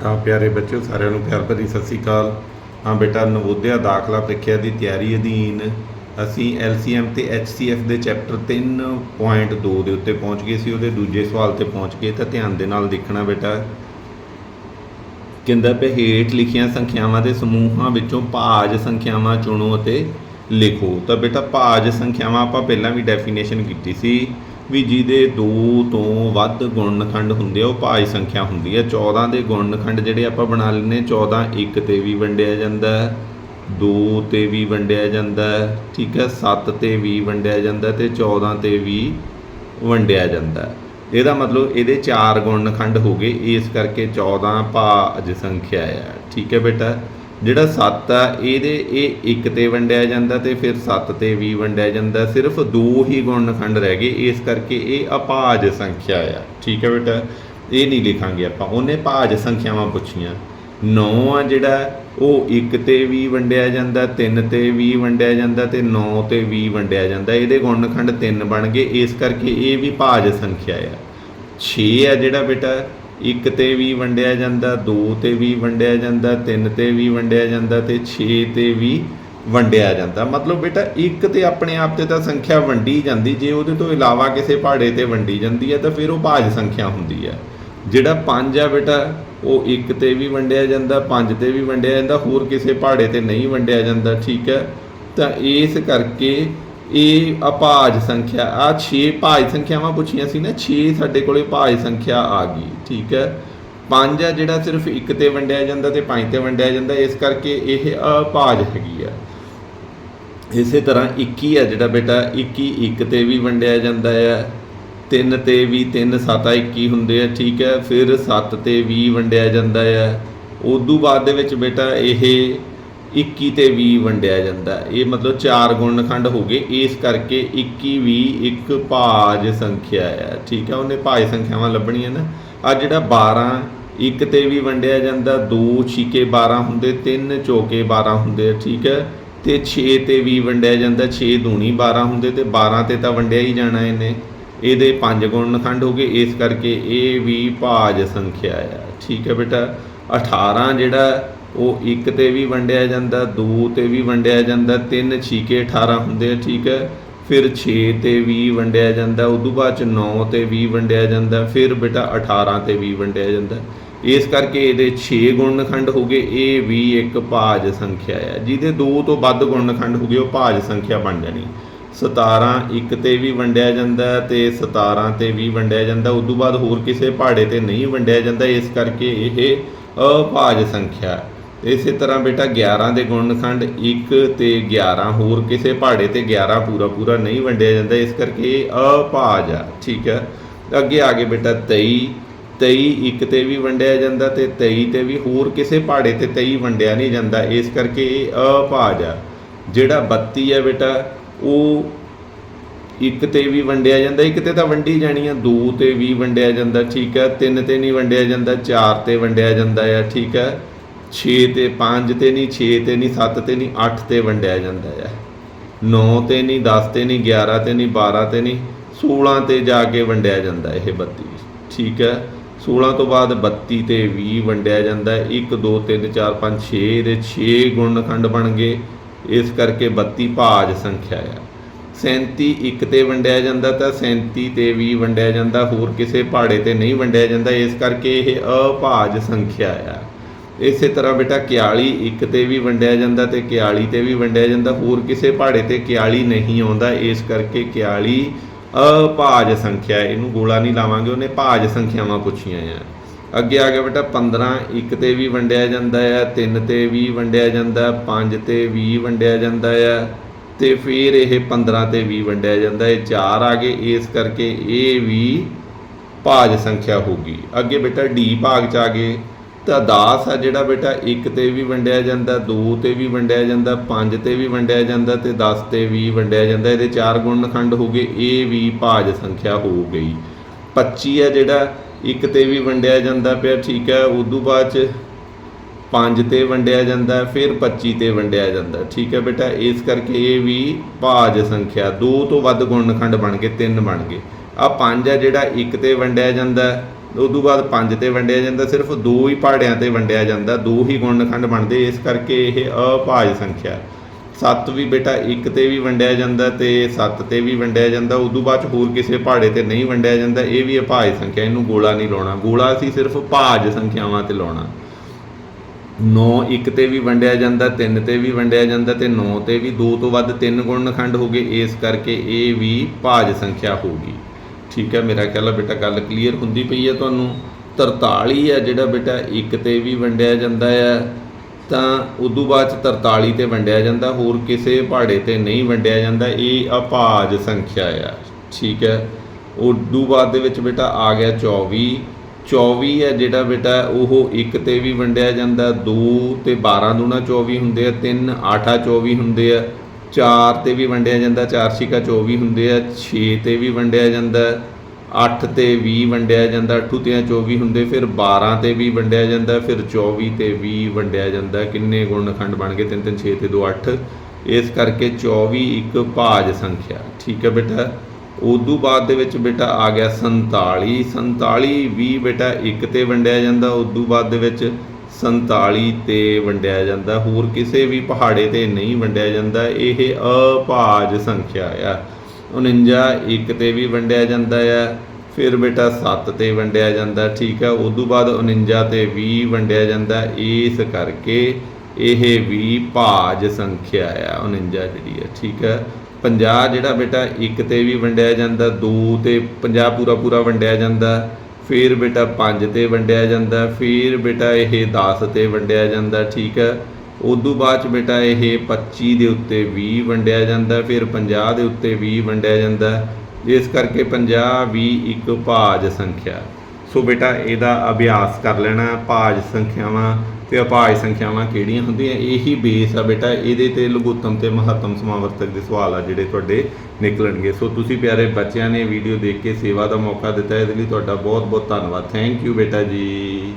ਤਾਂ ਪਿਆਰੇ ਬੱਚਿਓ, ਸਾਰਿਆਂ ਨੂੰ ਪਿਆਰ ਭਰੀ ਸਤਿ ਸ੍ਰੀ ਅਕਾਲ। ਹਾਂ ਬੇਟਾ, ਨਵੋਦਿਆ ਦਾਖਲਾ ਪ੍ਰੀਖਿਆ ਦੀ ਤਿਆਰੀ ਅਧੀਨ ਅਸੀਂ LCM ਤੇ HCF ਦੇ ਚੈਪਟਰ 3.2 ਦੇ ਉੱਤੇ ਪਹੁੰਚ ਗਏ ਸੀ, ਉਹਦੇ ਦੂਜੇ ਸਵਾਲ ਤੇ ਪਹੁੰਚ ਗਏ, ਤਾਂ ਧਿਆਨ ਦੇ ਨਾਲ ਦੇਖਣਾ ਬੇਟਾ। ਕਹਿੰਦਾ ਪਿਆ, ਹੇਠ ਲਿਖੀਆਂ ਸੰਖਿਆਵਾਂ ਦੇ ਸਮੂਹਾਂ ਵਿੱਚੋਂ ਭਾਜ ਸੰਖਿਆਵਾਂ ਚੁਣੋ ਅਤੇ ਲਿਖੋ। ਤਾਂ ਬੇਟਾ, ਭਾਜ ਸੰਖਿਆਵਾਂ ਆਪਾਂ ਪਹਿਲਾਂ ਵੀ ਡੈਫੀਨੇਸ਼ਨ ਕੀਤੀ ਸੀ। ਵੀ ਜਿਹਦੇ ਦੋ ਤੋਂ ਵੱਧ ਗੁਣਨਖੰਡ ਹੁੰਦੇ ਆ, ਉਹ ਭਾਜ ਸੰਖਿਆ ਹੁੰਦੀ ਹੈ 14 ਦੇ ਗੁਣਨਖੰਡ ਜਿਹੜੇ ਆਪਾਂ ਬਣਾ ਲੈਨੇ 14 1 ਤੇ ਵੀ ਵੰਡਿਆ ਜਾਂਦਾ ਹੈ 2 ਤੇ ਵੀ ਵੰਡਿਆ ਜਾਂਦਾ ਹੈ, ਠੀਕ ਹੈ 7 ਤੇ ਵੀ ਵੰਡਿਆ ਜਾਂਦਾ ਤੇ 14 ਤੇ ਵੀ ਵੰਡਿਆ ਜਾਂਦਾ ਇਹਦਾ ਮਤਲਬ ਇਹਦੇ ਚਾਰ ਗੁਣਨਖੰਡ ਹੋ ਗਏ, ਇਸ ਕਰਕੇ 14 ਭਾਜ ਸੰਖਿਆ ਆ। ਠੀਕ ਹੈ ਬੇਟਾ? ਜਿਹੜਾ 7 ਆ, ਇਹਦੇ ਇਹ 1 ਤੇ ਵੰਡਿਆ ਜਾਂਦਾ ਤੇ ਫਿਰ 7 ਤੇ ਵੀ ਵੰਡਿਆ ਜਾਂਦਾ। ਸਿਰਫ ਦੋ ਹੀ ਗੁਣਨਖੰਡ ਰਹਿ ਗਏ, ਇਸ ਕਰਕੇ ਇਹ ਅਪਾਜ ਸੰਖਿਆ ਆ। ਠੀਕ ਹੈ ਬੇਟਾ? ਇਹ ਨਹੀਂ ਲਿਖਾਂਗੇ ਆਪਾਂ। ਉਹਨੇ ਭਾਜ ਸੰਖਿਆਵਾਂ ਪੁੱਛੀਆਂ। 9 ਆ ਜਿਹੜਾ, ਉਹ 1 ਤੇ ਵੀ ਵੰਡਿਆ ਜਾਂਦਾ 3 ਤੇ ਵੀ ਵੰਡਿਆ ਜਾਂਦਾ ਤੇ 9 ਤੇ ਵੀ ਵੰਡਿਆ ਜਾਂਦਾ। ਇਹਦੇ ਗੁਣਨਖੰਡ 3 ਬਣ ਗਏ, ਇਸ ਕਰਕੇ ਇਹ ਵੀ ਭਾਜ ਸੰਖਿਆ ਆ। 6 ਆ ਜਿਹੜਾ ਬੇਟਾ 1 ਤੇ ਵੀ ਵੰਡਿਆ ਜਾਂਦਾ 2 ਤੇ ਵੀ ਵੰਡਿਆ ਜਾਂਦਾ 3 ਤੇ ਵੀ ਵੰਡਿਆ ਜਾਂਦਾ ਤੇ 6 ਤੇ ਵੀ ਵੰਡਿਆ ਜਾਂਦਾ। ਮਤਲਬ ਬੇਟਾ 1 ਤੇ ਆਪਣੇ ਆਪ ਤੇ ਤਾਂ ਸੰਖਿਆ ਵੰਡੀ ਜਾਂਦੀ, ਜੇ ਉਹਦੇ ਤੋਂ ਇਲਾਵਾ ਕਿਸੇ ਪਹਾੜੇ ਤੇ ਵੰਡੀ ਜਾਂਦੀ ਹੈ, ਤਾਂ ਫਿਰ ਉਹ ਭਾਜ ਸੰਖਿਆ ਹੁੰਦੀ ਹੈ। ਜਿਹੜਾ 5 ਆ ਬੇਟਾ, ਉਹ 1 ਤੇ ਵੀ ਵੰਡਿਆ ਜਾਂਦਾ 5 ਤੇ ਵੀ ਵੰਡਿਆ ਜਾਂਦਾ, ਹੋਰ ਕਿਸੇ ਪਹਾੜੇ ਤੇ ਨਹੀਂ ਵੰਡਿਆ ਜਾਂਦਾ, ਠੀਕ ਹੈ? ਤਾਂ ਇਸ ਕਰਕੇ ਇਹ ਅਪਾਜ ਸੰਖਿਆ, ਆ 6 ਭਾਜ ਸੰਖਿਆਵਾਂ ਪੁੱਛੀਆਂ ਸੀ ਨਾ 6 ਸਾਡੇ ਕੋਲੇ ਭਾਜ ਸੰਖਿਆ ਆ ਗਈ, ਠੀਕ ਹੈ? 5 ਆ ਜਿਹੜਾ ਸਿਰਫ 1 ਤੇ ਵੰਡਿਆ ਜਾਂਦਾ ਤੇ 5 ਤੇ ਵੰਡਿਆ ਜਾਂਦਾ, ਇਸ ਕਰਕੇ ਇਹ ਅਪਾਜ ਹੈਗੀ ਆ। ਇਸੇ ਤਰ੍ਹਾਂ 21 ਆ ਜਿਹੜਾ ਬੇਟਾ 21 1 ਤੇ ਵੀ ਵੰਡਿਆ ਜਾਂਦਾ ਆ 3 ਤੇ ਵੀ 3 7 21 ਹੁੰਦੇ ਆ, ਠੀਕ ਹੈ? ਫਿਰ 7 ਤੇ ਵੀ ਵੰਡਿਆ ਜਾਂਦਾ ਆ। ਉਦੋਂ ਬਾਅਦ ਦੇ ਵਿੱਚ ਬੇਟਾ, ਇਹ 21 ਤੇ 20 ਵੰਡਿਆ ਜਾਂਦਾ। ਇਹ ਮਤਲਬ ਚਾਰ ਗੁਣਨਖੰਡ ਹੋ ਗਏ। ਇਸ ਕਰਕੇ 21 ਵੀ ਇੱਕ ਭਾਜ ਸੰਖਿਆ ਆ। ਠੀਕ ਹੈ ਉਹਨੇ ਭਾਜ ਸੰਖਿਆਵਾਂ ਲੱਭਣੀਆਂ ਨਾ। ਆ ਜਿਹੜਾ 12 ਇੱਕ ਤੇ ਵੀ ਵੰਡਿਆ ਜਾਂਦਾ 2 ਛੀਕੇ 12 ਹੁੰਦੇ 3 ਚੌਕੇ 12 ਹੁੰਦੇ ਆ। ਠੀਕ ਹੈ ਤੇ 6 ਤੇ ਵੀ ਵੰਡਿਆ ਜਾਂਦਾ 6 ਦੂਣੀ 12 ਹੁੰਦੇ, ਤੇ 12 ਤੇ ਤਾਂ ਵੰਡਿਆ ਹੀ ਜਾਣਾ ਇਹਨੇ। ਇਹਦੇ ਪੰਜ ਗੁਣਨਖੰਡ ਹੋ ਗਏ। ਇਸ ਕਰਕੇ ਇਹ ਵੀ ਭਾਜ ਸੰਖਿਆ ਆ। ਠੀਕ ਹੈ ਬੇਟਾ 18 ਜਿਹੜਾ ਉਹ 1 ਤੇ ਵੀ ਵੰਡਿਆ ਜਾਂਦਾ 2 ਤੇ ਵੀ ਵੰਡਿਆ ਜਾਂਦਾ 3 ਛੀਕੇ 18 ਹੁੰਦੇ ਆ, ਠੀਕ ਹੈ। ਫਿਰ 6 ਤੇ ਵੀ ਵੰਡਿਆ ਜਾਂਦਾ, ਉਦੋਂ ਬਾਅਦ ਚ 9 ਤੇ ਵੀ ਵੰਡਿਆ ਜਾਂਦਾ, ਫਿਰ ਬੇਟਾ 18 ਤੇ ਵੀ ਵੰਡਿਆ ਜਾਂਦਾ। ਇਸ ਕਰਕੇ ਇਹਦੇ 6 ਗੁਣਨਖੰਡ ਹੋ ਗਏ, ਇਹ ਵੀ ਇੱਕ ਭਾਜ ਸੰਖਿਆ ਹੈ ਜਿਹਦੇ ਦੋ ਤੋਂ ਵੱਧ ਗੁਣਨਖੰਡ ਹੋ ਗਏ, ਉਹ ਭਾਜ ਸੰਖਿਆ ਬਣ ਜਾਣੀ। 17 ਇੱਕ ਤੇ ਵੀ ਵੰਡਿਆ ਜਾਂਦਾ ਹੈ ਤੇ 17 ਤੇ ਵੀ ਵੰਡਿਆ ਜਾਂਦਾ, ਉਦੋਂ ਬਾਅਦ ਹੋਰ ਕਿਸੇ ਪਹਾੜੇ ਤੇ ਨਹੀਂ ਵੰਡਿਆ ਜਾਂਦਾ, ਇਸ ਕਰਕੇ ਇਹ ਅਭਾਜ ਸੰਖਿਆ। ਹੈ। ਇਸੇ ਤਰ੍ਹਾਂ ਬੇਟਾ 11 ਦੇ ਗੁਣਨਖੰਡ 1 ਤੇ 11 ਹੋਰ ਕਿਸੇ ਪਹਾੜੇ ਤੇ 11 ਪੂਰਾ ਪੂਰਾ ਨਹੀਂ ਵੰਡਿਆ ਜਾਂਦਾ, ਇਸ ਕਰਕੇ ਇਹ ਅਭਾਜ ਆ, ਠੀਕ ਹੈ? ਅੱਗੇ ਆ ਗਏ ਬੇਟਾ 23 23 ਇੱਕ ਤੇ ਵੀ ਵੰਡਿਆ ਜਾਂਦਾ ਤੇ 23 ਤੇ ਵੀ ਹੋਰ ਕਿਸੇ ਪਹਾੜੇ ਤੇ 23 ਵੰਡਿਆ ਨਹੀਂ ਜਾਂਦਾ, ਇਸ ਕਰਕੇ ਇਹ ਅਭਾਜ ਆ। ਜਿਹੜਾ 32 ਹੈ ਬੇਟਾ, ਉਹ ਇੱਕ ਤੇ ਵੀ ਵੰਡਿਆ ਜਾਂਦਾ, ਇੱਕ ਤੇ ਤਾਂ ਵੰਡੀ ਜਾਣੀ ਆ, ਦੋ ਤੇ ਵੀ ਵੰਡਿਆ ਜਾਂਦਾ, ਠੀਕ ਹੈ? ਤਿੰਨ ਤੇ ਨਹੀਂ ਵੰਡਿਆ ਜਾਂਦਾ, ਚਾਰ ਤੇ ਵੰਡਿਆ ਜਾਂਦਾ ਆ, ਠੀਕ ਹੈ? 6 ਤੇ 5 ਤੇ ਨਹੀਂ 6 ਤੇ ਨਹੀਂ 7 ਤੇ ਨਹੀਂ 8 ਤੇ ਵੰਡਿਆ ਜਾਂਦਾ ਆ 9 ਤੇ ਨਹੀਂ 10 ਤੇ ਨਹੀਂ 11 ਤੇ ਨਹੀਂ 12 ਤੇ ਨਹੀਂ 16 ਤੇ ਜਾ ਕੇ ਵੰਡਿਆ ਜਾਂਦਾ ਇਹ 32 ਠੀਕ ਹੈ? 16 ਤੋਂ ਬਾਅਦ 32 ਤੇ 20 ਵੰਡਿਆ ਜਾਂਦਾ 1 2 3 4 5 6 ਦੇ 6 ਗੁਣਨਖੰਡ ਬਣ ਗਏ। ਇਸ ਕਰਕੇ 32 ਭਾਜ ਸੰਖਿਆ ਆ। 37 ਇੱਕ ਤੇ ਵੰਡਿਆ ਜਾਂਦਾ ਤਾਂ 37 ਤੇ ਵੀ ਵੰਡਿਆ ਜਾਂਦਾ। ਹੋਰ ਕਿਸੇ ਪਹਾੜੇ ਤੇ ਨਹੀਂ ਵੰਡਿਆ ਜਾਂਦਾ। ਇਸ ਕਰਕੇ ਇਹ ਅਭਾਜ ਸੰਖਿਆ ਆ। ਇਸੇ ਤਰ੍ਹਾਂ ਬੇਟਾ 41 ਇੱਕ ਤੇ ਵੀ ਵੰਡਿਆ ਜਾਂਦਾ ਤੇ 41 ਤੇ ਵੀ ਵੰਡਿਆ ਜਾਂਦਾ, ਹੋਰ ਕਿਸੇ ਪਹਾੜੇ ਤੇ 41 ਨਹੀਂ ਆਉਂਦਾ, ਇਸ ਕਰਕੇ 41 ਅਭਾਜ ਸੰਖਿਆ, ਇਹਨੂੰ ਗੋਲਾ ਨਹੀਂ ਲਾਵਾਂਗੇ, ਉਹਨੇ ਭਾਜ ਸੰਖਿਆਵਾਂ ਪੁੱਛੀਆਂ ਆ। ਅੱਗੇ ਆ ਗਿਆ ਬੇਟਾ 15 ਇੱਕ ਤੇ ਵੀ ਵੰਡਿਆ ਜਾਂਦਾ ਆ 3 ਤੇ ਵੀ ਵੰਡਿਆ ਜਾਂਦਾ 5 ਤੇ ਵੀ ਵੰਡਿਆ ਜਾਂਦਾ ਆ, ਤੇ ਫਿਰ ਇਹ 15 ਤੇ ਵੀ ਵੰਡਿਆ ਜਾਂਦਾ ਹੈ 4 ਆ ਗਏ, ਇਸ ਕਰਕੇ ਇਹ ਵੀ ਭਾਜ ਸੰਖਿਆ ਹੋਗੀ ਅੱਗੇ ਬੇਟਾ ਡੀ ਭਾਗ ਚ ਆ ਗਏ। ਤਾਂ ਦਾਸ ਆ ਜਿਹੜਾ ਬੇਟਾ 1 ਤੇ ਵੀ ਵੰਡਿਆ ਜਾਂਦਾ 2 ਤੇ ਵੀ ਵੰਡਿਆ ਜਾਂਦਾ 5 ਤੇ ਵੀ ਵੰਡਿਆ ਜਾਂਦਾ ਤੇ 10 ਤੇ ਵੀ ਵੰਡਿਆ ਜਾਂਦਾ। ਇਹਦੇ ਚਾਰ ਗੁਣਨਖੰਡ ਹੋ ਗਏ ਇਹ ਵੀ ਭਾਜ ਸੰਖਿਆ ਹੋ ਗਈ। 25 ਆ ਜਿਹੜਾ 1 ਤੇ ਵੀ ਵੰਡਿਆ ਜਾਂਦਾ ਪਿਆ, ਠੀਕ ਹੈ ਉਦੋਂ ਬਾਅਦ ਚ 5 ਤੇ ਵੰਡਿਆ ਜਾਂਦਾ, ਫਿਰ 25 ਤੇ ਵੰਡਿਆ ਜਾਂਦਾ, ਠੀਕ ਹੈ ਬੇਟਾ। ਇਸ ਕਰਕੇ ਇਹ ਵੀ ਭਾਜ ਸੰਖਿਆ, ਦੋ ਤੋਂ ਵੱਧ ਗੁਣਨਖੰਡ ਬਣ ਗਏ, ਤਿੰਨ ਬਣ ਗਏ। ਆ 5 ਆ ਜਿਹੜਾ 1 ਤੇ ਵੰਡਿਆ ਜਾਂਦਾ ਉਦੋਂ ਬਾਅਦ ਪੰਜ ਤੇ ਵੰਡਿਆ ਜਾਂਦਾ, ਸਿਰਫ ਦੋ ਹੀ ਪਹਾੜਿਆਂ ਤੇ ਵੰਡਿਆ ਜਾਂਦਾ, ਦੋ ਹੀ ਗੁਣਨਖੰਡ ਬਣਦੇ, ਇਸ ਕਰਕੇ ਇਹ ਅਭਾਜ ਸੰਖਿਆ। 7 ਵੀ ਬੇਟਾ 1 ਤੇ ਵੀ ਵੰਡਿਆ ਜਾਂਦਾ ਤੇ 7 ਤੇ ਵੀ ਵੰਡਿਆ ਜਾਂਦਾ, ਉਦੋਂ ਬਾਅਦ 'ਚ ਹੋਰ ਕਿਸੇ ਪਹਾੜੇ ਤੇ ਨਹੀਂ ਵੰਡਿਆ ਜਾਂਦਾ, ਇਹ ਵੀ ਅਭਾਜ ਸੰਖਿਆ, ਇਹਨੂੰ ਗੋਲਾ ਨਹੀਂ ਲਾਉਣਾ। ਗੋਲਾ ਅਸੀਂ ਸਿਰਫ ਭਾਜ ਸੰਖਿਆਵਾਂ ਤੇ ਲਾਉਣਾ। 9 1 ਤੇ ਵੀ ਵੰਡਿਆ ਜਾਂਦਾ 3 ਤੇ ਵੀ ਵੰਡਿਆ ਜਾਂਦਾ ਤੇ 9 ਤੇ ਵੀ 2 ਤੋਂ ਵੱਧ 3 ਗੁਣਨਖੰਡ ਹੋ ਗਏ, ਇਸ ਕਰਕੇ ਇਹ ਵੀ ਭਾਜ ਸੰਖਿਆ ਹੋਗੀ ਠੀਕ ਹੈ, ਮੇਰਾ ਖਿਆਲ ਹੈ ਬੇਟਾ ਗੱਲ ਕਲੀਅਰ ਹੁੰਦੀ ਪਈ ਹੈ ਤੁਹਾਨੂੰ। 43 ਹੈ ਜਿਹੜਾ ਬੇਟਾ 1 ਤੇ ਵੀ ਵੰਡਿਆ ਜਾਂਦਾ ਹੈ, ਤਾਂ ਉਦੋਂ ਬਾਅਦ ਚ 43 ਤੇ ਵੰਡਿਆ ਜਾਂਦਾ, ਹੋਰ ਕਿਸੇ ਪਹਾੜੇ ਤੇ ਨਹੀਂ ਵੰਡਿਆ ਜਾਂਦਾ, ਇਹ ਅਪਾਜ ਸੰਖਿਆ ਆ, ਠੀਕ ਹੈ। ਉਦੋਂ ਬਾਅਦ ਦੇ ਵਿੱਚ ਬੇਟਾ ਆ ਗਿਆ 24 24 ਹੈ ਜਿਹੜਾ ਬੇਟਾ, ਉਹ 1 ਤੇ ਵੀ ਵੰਡਿਆ ਜਾਂਦਾ 2 ਤੇ 12 ਦੂਣਾ 24 ਹੁੰਦੇ ਆ 3 8 24 ਹੁੰਦੇ ਆ 4 ਤੇ ਵੀ ਵੰਡਿਆ ਜਾਂਦਾ 4 ਛਿਕਾ 24 ਹੁੰਦੇ ਆ 6 ਤੇ ਵੀ ਵੰਡਿਆ ਜਾਂਦਾ 8 ਤੇ 20 ਵੰਡਿਆ ਜਾਂਦਾ 8 ਤੇ 24 ਹੁੰਦੇ, ਫਿਰ 12 ਤੇ ਵੀ ਵੰਡਿਆ ਜਾਂਦਾ, ਫਿਰ 24 ਤੇ 20 ਵੰਡਿਆ ਜਾਂਦਾ। ਕਿੰਨੇ ਗੁਣਨਖੰਡ ਬਣ ਗਏ? 3 3 6 ਤੇ 2 8 ਇਸ ਕਰਕੇ 24 ਇੱਕ ਭਾਜ ਸੰਖਿਆ। ਠੀਕ ਹੈ ਬੇਟਾ? ਉਦੋਂ ਬਾਅਦ ਦੇ ਵਿੱਚ ਬੇਟਾ ਆ ਗਿਆ 47 47 20 ਬੇਟਾ ਇੱਕ ਤੇ ਵੰਡਿਆ ਜਾਂਦਾ, ਉਦੋਂ ਬਾਅਦ ਦੇ ਵਿੱਚ 47 ਤੇ ਵੰਡਿਆ ਜਾਂਦਾ। ਹੋਰ ਕਿਸੇ ਵੀ ਪਹਾੜੇ ਤੇ ਨਹੀਂ ਵੰਡਿਆ ਜਾਂਦਾ। ਇਹ ਅਭਾਜ ਸੰਖਿਆ ਆ। 49 ਇੱਕ ਤੇ ਵੀ ਵੰਡਿਆ ਜਾਂਦਾ ਆ। ਫਿਰ ਬੇਟਾ 7 ਤੇ ਵੰਡਿਆ ਜਾਂਦਾ, ਠੀਕ ਆ। ਉਦੋਂ ਬਾਅਦ 49 ਤੇ 20 ਵੰਡਿਆ ਜਾਂਦਾ। ਇਸ ਕਰਕੇ ਇਹ ਵੀ ਭਾਜ ਸੰਖਿਆ ਆ 49 ਜਿਹੜੀ ਆ, ਠੀਕ ਆ। 50 ਜਿਹੜਾ ਬੇਟਾ ਇੱਕ ਤੇ ਵੀ ਵੰਡਿਆ ਜਾਂਦਾ 2 ਤੇ 50 ਪੂਰਾ ਪੂਰਾ ਵੰਡਿਆ ਜਾਂਦਾ। ਫਿਰ ਬੇਟਾ 5 ਤੇ ਵੰਡਿਆ ਜਾਂਦਾ, ਫਿਰ ਬੇਟਾ ਇਹ 10 ਤੇ ਵੰਡਿਆ ਜਾਂਦਾ, ਠੀਕ ਹੈ। ਉਦੋਂ ਬਾਅਦ ਚ ਬੇਟਾ ਇਹ 25 ਦੇ ਉੱਤੇ 20 ਵੰਡਿਆ ਜਾਂਦਾ, ਫਿਰ 50 ਦੇ ਉੱਤੇ 20 ਵੰਡਿਆ ਜਾਂਦਾ। ਇਸ ਕਰਕੇ 50 20 ਇੱਕ ਭਾਜ ਸੰਖਿਆ। ਸੋ ਬੇਟਾ ਇਹਦਾ ਅਭਿਆਸ ਕਰ ਲੈਣਾ, ਭਾਜ ਸੰਖਿਆਵਾਂ ਤੇ ਅਭਾਜ ਸੰਖਿਆਵਾਂ ਕਿਹੜੀਆਂ ਹੁੰਦੀਆਂ? ਇਹੀ ਬੇਸ ਆ ਬੇਟਾ, ਇਹਦੇ ਤੇ ਲਘੁੱਤਮ ਤੇ ਮਹੱਤਮ ਸਮਾਵਰਤਕ ਦੇ ਸਵਾਲ ਆ ਜਿਹੜੇ ਤੁਹਾਡੇ ਨਿਕਲਣਗੇ। ਸੋ ਤੁਸੀਂ ਪਿਆਰੇ ਬੱਚਿਆਂ ਨੇ ਵੀਡੀਓ ਦੇਖ ਕੇ ਸੇਵਾ ਦਾ ਮੌਕਾ ਦਿੱਤਾ, ਇਹਦੇ ਲਈ ਤੁਹਾਡਾ ਬਹੁਤ ਬਹੁਤ ਧੰਨਵਾਦ। ਥੈਂਕ ਯੂ ਬੇਟਾ ਜੀ।